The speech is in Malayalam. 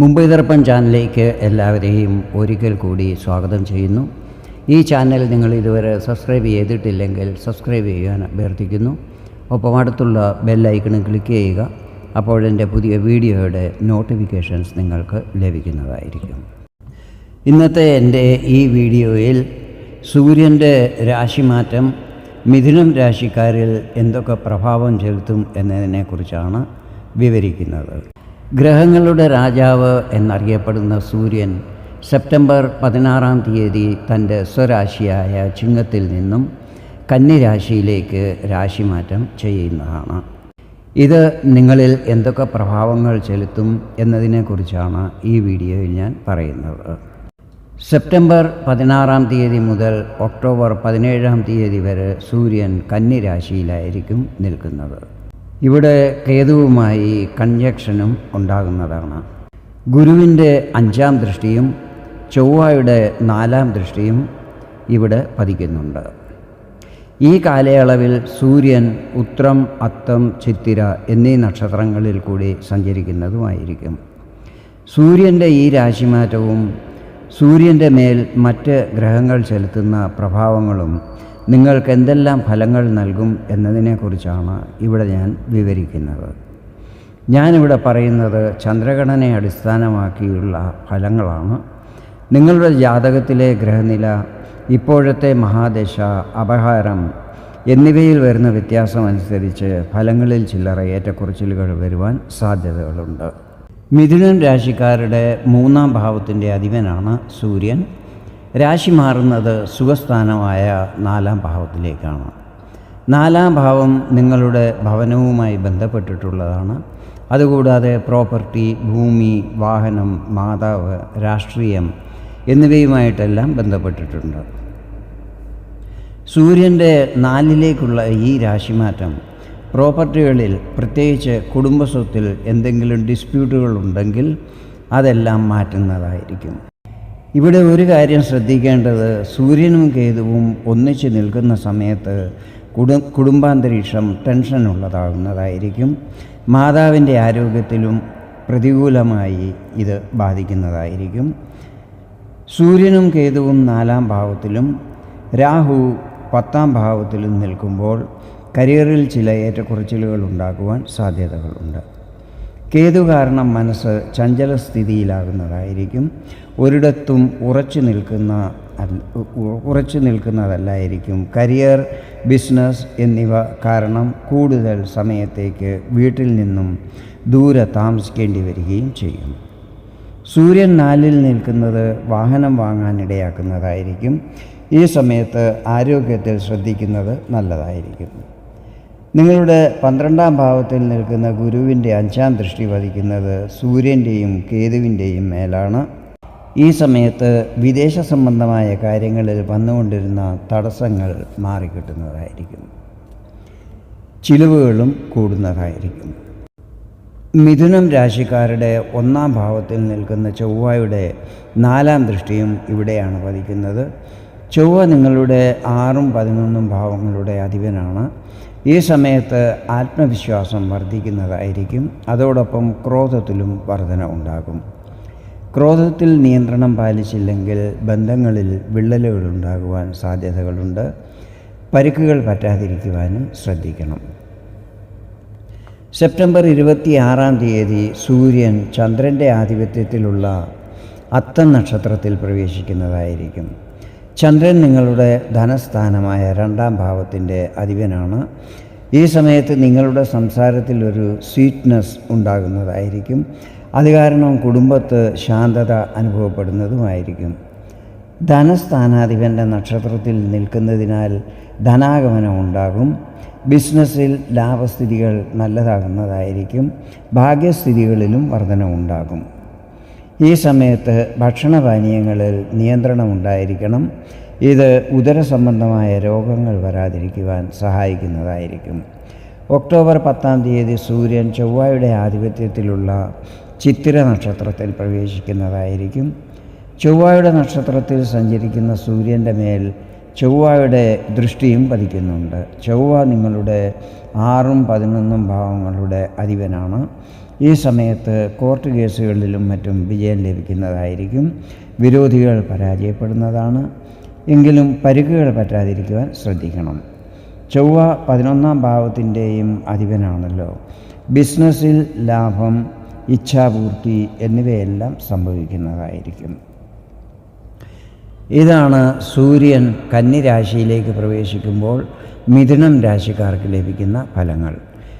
മുംബൈ ദർപ്പൺ ചാനലിലേക്ക് എല്ലാവരെയും ഒരിക്കൽ കൂടി സ്വാഗതം ചെയ്യുന്നു. ഈ ചാനൽ നിങ്ങൾ ഇതുവരെ സബ്സ്ക്രൈബ് ചെയ്തിട്ടില്ലെങ്കിൽ സബ്സ്ക്രൈബ് ചെയ്യാൻ അഭ്യർത്ഥിക്കുന്നു. ഒപ്പം അടുത്തുള്ള ബെല്ലൈക്കണിൽ ക്ലിക്ക് ചെയ്യുക. അപ്പോഴെന്റെ പുതിയ വീഡിയോയുടെ നോട്ടിഫിക്കേഷൻസ് നിങ്ങൾക്ക് ലഭിക്കുന്നതായിരിക്കും. ഇന്നത്തെ എന്റെ ഈ വീഡിയോയിൽ സൂര്യന്റെ രാശിമാറ്റം മിഥുനം രാശിക്കാരിൽ എന്തൊക്കെ പ്രഭാവം ചെലുത്തും എന്നതിനെക്കുറിച്ചാണ് വിവരിക്കുന്നത്. ഗ്രഹങ്ങളുടെ രാജാവ് എന്നറിയപ്പെടുന്ന സൂര്യൻ സെപ്റ്റംബർ പതിനാറാം തീയതി തന്റെ സ്വരാശിയായ ചിങ്ങത്തിൽ നിന്നും കന്നിരാശിയിലേക്ക് രാശിമാറ്റം ചെയ്യുന്നതാണ്. ഇത് നിങ്ങളിൽ എന്തൊക്കെ പ്രഭാവങ്ങൾ ചെലുത്തും എന്നതിനെക്കുറിച്ചാണ് ഈ വീഡിയോയിൽ ഞാൻ പറയുന്നത്. സെപ്റ്റംബർ പതിനാറാം തീയതി മുതൽ ഒക്ടോബർ പതിനേഴാം തീയതി വരെ സൂര്യൻ കന്നിരാശിയിലായിരിക്കും നിൽക്കുന്നത്. ഇവിടെ കേതുവുമായി കൺജക്ഷനും ഉണ്ടാകുന്നതാണ്. ഗുരുവിന്റെ അഞ്ചാം ദൃഷ്ടിയും ചൊവ്വയുടെ നാലാം ദൃഷ്ടിയും ഇവിടെ പതിക്കുന്നുണ്ട്. ഈ കാലയളവിൽ സൂര്യൻ ഉത്രം അത്തം ചിത്തിര എന്നീ നക്ഷത്രങ്ങളിൽ കൂടി സഞ്ചരിക്കുന്നതുമായിരിക്കും. സൂര്യന്റെ ഈ രാശിമാറ്റവും സൂര്യന്റെ മേൽ മറ്റ് ഗ്രഹങ്ങൾ ചെലുത്തുന്ന പ്രഭാവങ്ങളും നിങ്ങൾക്ക് എന്തെല്ലാം ഫലങ്ങൾ നൽകും എന്നതിനെക്കുറിച്ചാണ് ഇവിടെ ഞാൻ വിവരിക്കുന്നത്. ഞാനിവിടെ പറയുന്നത് ചന്ദ്രഘടനയെ അടിസ്ഥാനമാക്കിയുള്ള ഫലങ്ങളാണ്. നിങ്ങളുടെ ജാതകത്തിലെ ഗ്രഹനില ഇപ്പോഴത്തെ മഹാദശ അപഹാരം എന്നിവയിൽ വരുന്ന വ്യത്യാസം അനുസരിച്ച് ഫലങ്ങളിൽ ചില്ലറ ഏറ്റക്കുറച്ചിലുകൾ വരുവാൻ സാധ്യതകളുണ്ട്. മിഥുനൻ രാശിക്കാരുടെ മൂന്നാം ഭാവത്തിന്റെ അധിപനാണ് സൂര്യൻ. രാശി മാറുന്നത് സുഖസ്ഥാനമായ നാലാം ഭാവത്തിലേക്കാണ്. നാലാം ഭാവം നിങ്ങളുടെ ഭവനവുമായി ബന്ധപ്പെട്ടിട്ടുള്ളതാണ്. അതുകൂടാതെ പ്രോപ്പർട്ടി ഭൂമി വാഹനം മാതാവ് രാഷ്ട്രീയം എന്നിവയുമായിട്ടെല്ലാം ബന്ധപ്പെട്ടിട്ടുണ്ട്. സൂര്യന്റെ നാലിലേക്കുള്ള ഈ രാശിമാറ്റം പ്രോപ്പർട്ടികളിൽ പ്രത്യേകിച്ച് കുടുംബസ്വത്തിൽ എന്തെങ്കിലും ഡിസ്പ്യൂട്ടുകൾ ഉണ്ടെങ്കിൽ അതെല്ലാം മാറ്റുന്നതായിരിക്കും. ഇവിടെ ഒരു കാര്യം ശ്രദ്ധിക്കേണ്ടത്. സൂര്യനും കേതുവും ഒന്നിച്ച് നിൽക്കുന്ന സമയത്ത് കുടു കുടുംബാന്തരീക്ഷം ടെൻഷനുള്ളതാകുന്നതായിരിക്കും. മാതാവിന്റെ ആരോഗ്യത്തിലും പ്രതികൂലമായി ഇത് ബാധിക്കുന്നതായിരിക്കും. സൂര്യനും കേതുവും നാലാം ഭാവത്തിലും രാഹു പത്താം ഭാവത്തിലും നിൽക്കുമ്പോൾ കരിയറിൽ ചില ഏറ്റക്കുറച്ചിലുകൾ ഉണ്ടാകുവാൻ സാധ്യതകളുണ്ട് കേതു കാരണം മനസ്സ് ചഞ്ചല സ്ഥിതിയിലാകുന്നതായിരിക്കും ഒരിടത്തും ഉറച്ചു നിൽക്കുന്ന ഉറച്ചു നിൽക്കുന്നതല്ലായിരിക്കും. കരിയർ ബിസിനസ് എന്നിവ കാരണം കൂടുതൽ സമയത്തേക്ക് വീട്ടിൽ നിന്നും ദൂരെ താമസിക്കേണ്ടി വരികയും ചെയ്യും. സൂര്യൻ നാലിൽ നിൽക്കുന്നത് വാഹനം വാങ്ങാനിടയാക്കുന്നതായിരിക്കും ഈ സമയത്ത് ആരോഗ്യത്തിൽ ശ്രദ്ധിക്കുന്നത് നല്ലതായിരിക്കും. നിങ്ങളുടെ പന്ത്രണ്ടാം ഭാവത്തിൽ നിൽക്കുന്ന ഗുരുവിന്റെ അഞ്ചാം ദൃഷ്ടി പതിക്കുന്നത് സൂര്യന്റെയും കേതുവിന്റെയും മേലാണ്. ഈ സമയത്ത് വിദേശ സംബന്ധമായ കാര്യങ്ങളിൽ വന്നുകൊണ്ടിരുന്ന തടസ്സങ്ങൾ മാറിക്കിട്ടുന്നതായിരിക്കും. ചിലവുകളും കൂടുന്നതായിരിക്കും. മിഥുനം രാശിക്കാരുടെ ഒന്നാം ഭാവത്തിൽ നിൽക്കുന്ന ചൊവ്വയുടെ നാലാം ദൃഷ്ടിയും ഇവിടെയാണ് പതിക്കുന്നത് ചൊവ്വ നിങ്ങളുടെ ആറും പതിനൊന്നും ഭാവങ്ങളുടെ അധിപനാണ്. ഈ സമയത്ത് ആത്മവിശ്വാസം വർദ്ധിക്കുന്നതായിരിക്കും. അതോടൊപ്പം ക്രോധത്തിലും വർധന ഉണ്ടാകും. ക്രോധത്തിൽ നിയന്ത്രണം പാലിച്ചില്ലെങ്കിൽ ബന്ധങ്ങളിൽ വിള്ളലുകൾ ഉണ്ടാകുവാൻ സാധ്യതകളുണ്ട്. പരിക്കുകൾ പറ്റാതിരിക്കുവാനും ശ്രദ്ധിക്കണം. സെപ്റ്റംബർ ഇരുപത്തി ആറാം തീയതി സൂര്യൻ ചന്ദ്രന്റെ ആധിപത്യത്തിലുള്ള അത്തം നക്ഷത്രത്തിൽ പ്രവേശിക്കുന്നതായിരിക്കും. ചന്ദ്രൻ നിങ്ങളുടെ ധനസ്ഥാനമായ രണ്ടാം ഭാവത്തിന്റെ അധിപനാണ്. ഈ സമയത്ത് നിങ്ങളുടെ സംസാരത്തിൽ ഒരു സ്വീറ്റ്നെസ് ഉണ്ടാകുന്നതായിരിക്കും. അത് കാരണം കുടുംബത്ത് ശാന്തത അനുഭവപ്പെടുന്നതുമായിരിക്കും. ധനസ്ഥാനാധിപന്റെ നക്ഷത്രത്തിൽ നിൽക്കുന്നതിനാൽ ധനാഗമനം ഉണ്ടാകും. ബിസിനസ്സിൽ ലാഭസ്ഥിതികൾ നല്ലതാകുന്നതായിരിക്കും. ഭാഗ്യസ്ഥിതികളിലും വർധന ഉണ്ടാകും ഈ സമയത്ത് ഭക്ഷണപാനീയങ്ങളിൽ നിയന്ത്രണമുണ്ടായിരിക്കണം. ഇത് ഉദര സംബന്ധമായ രോഗങ്ങൾ വരാതിരിക്കുവാൻ സഹായിക്കുന്നതായിരിക്കും. ഒക്ടോബർ പത്താം തീയതി സൂര്യൻ ചൊവ്വയുടെ ആധിപത്യത്തിലുള്ള ചിത്തിര നക്ഷത്രത്തിൽ പ്രവേശിക്കുന്നതായിരിക്കും. ചൊവ്വയുടെ നക്ഷത്രത്തിൽ സഞ്ചരിക്കുന്ന സൂര്യന്റെ മേൽ ചൊവ്വയുടെ ദൃഷ്ടിയും പതിക്കുന്നുണ്ട്. ചൊവ്വ നിങ്ങളുടെ ആറും പതിനൊന്നും ഭാവങ്ങളുടെ അധിപനാണ്. ഈ സമയത്ത് കോർട്ട് കേസുകളിലും മറ്റും വിജയം ലഭിക്കുന്നതായിരിക്കും. വിരോധികൾ പരാജയപ്പെടുന്നതാണ്. എങ്കിലും പരിക്കുകൾ പറ്റാതിരിക്കുവാൻ ശ്രദ്ധിക്കണം. ചൊവ്വ പതിനൊന്നാം ഭാവത്തിന്റെയും അധിപനാണല്ലോ. ബിസിനസ്സിൽ ലാഭം ഇച്ഛാപൂർത്തി എന്നിവയെല്ലാം സംഭവിക്കുന്നതായിരിക്കും. ഇതാണ് സൂര്യൻ കന്നിരാശിയിലേക്ക് പ്രവേശിക്കുമ്പോൾ മിഥുനം രാശിക്കാർക്ക് ലഭിക്കുന്ന ഫലങ്ങൾ.